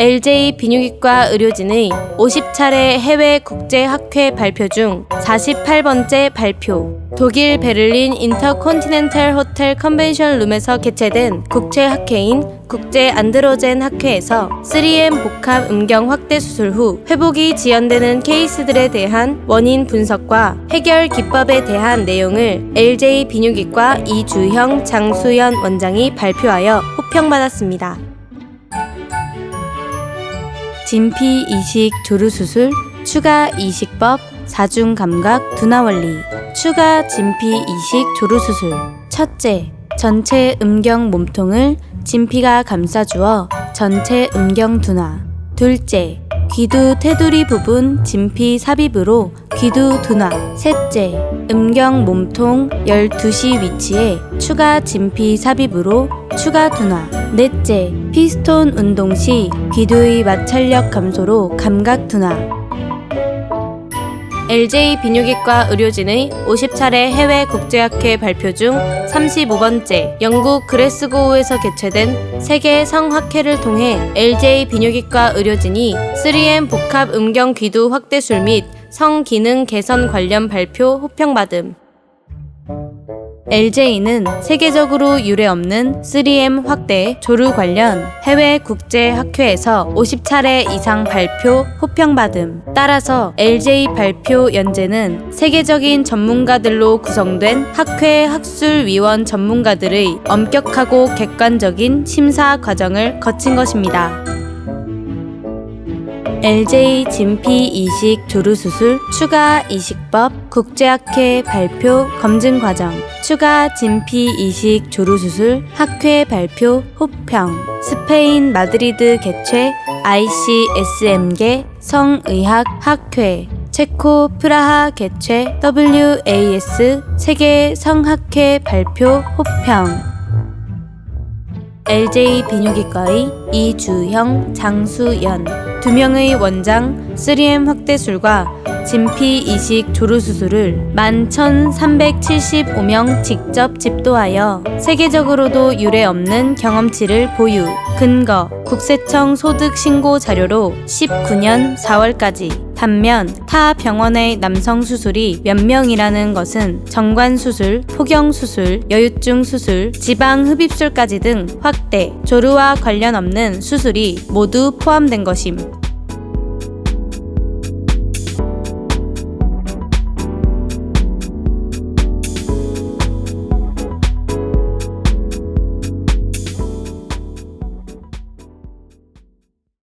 LJ 비뇨기과 의료진의 50차례 해외 국제 학회 발표 중 48번째 발표. 독일 베를린 인터콘티넨탈 호텔 컨벤션 룸에서 개최된 국제 학회인 국제 안드로젠 학회에서 3M 복합 음경 확대 수술 후 회복이 지연되는 케이스들에 대한 원인 분석과 해결 기법에 대한 내용을 LJ 비뇨기과 이주형 장수연 원장이 발표하여 호평받았습니다. 진피 이식 조루 수술 추가 이식법 사중 감각 둔화 원리. 추가 진피 이식 조루 수술. 첫째 전체 음경 몸통을 진피가 감싸주어 전체 음경 둔화. 둘째 귀두 테두리 부분 진피 삽입으로 귀두 둔화. 셋째 음경 몸통 12시 위치에 추가 진피 삽입으로 추가 둔화 넷째 피스톤 운동 시 귀두의 마찰력 감소로 감각 둔화 LJ 비뇨기과 의료진의 50차례 해외 국제학회 발표 중 35번째 영국 그레스고우에서 개최된 세계 성학회를 통해 LJ 비뇨기과 의료진이 3M 복합 음경 귀두 확대술 및 성기능 개선 관련 발표 호평받음. LJ는 세계적으로 유례없는 3M 확대 조류 관련 해외 국제 학회에서 50차례 이상 발표 호평받음. 따라서 LJ 발표 연재는 세계적인 전문가들로 구성된 학회 학술위원 전문가들의 엄격하고 객관적인 심사 과정을 거친 것입니다. LJ 진피 이식 조루 수술 추가 이식법 국제학회 발표 검증 과정 추가 진피 이식 조루 수술 학회 발표 호평 스페인 마드리드 개최 ICSM계 성의학 학회 체코 프라하 개최 WAS 세계 성학회 발표 호평. LJ 비뇨기과의 이주형, 장수연 두 명의 원장 3M 확대술과 진피 이식 조루 수술을 11,375명 직접 집도하여 세계적으로도 유례 없는 경험치를 보유. 근거 국세청 소득 신고 자료로 19년 4월까지 반면 타 병원의 남성 수술이 몇 명이라는 것은 정관 수술, 포경 수술, 여유증 수술, 지방 흡입술까지 등 확대, 조루와 관련 없는 수술이 모두 포함된 것임.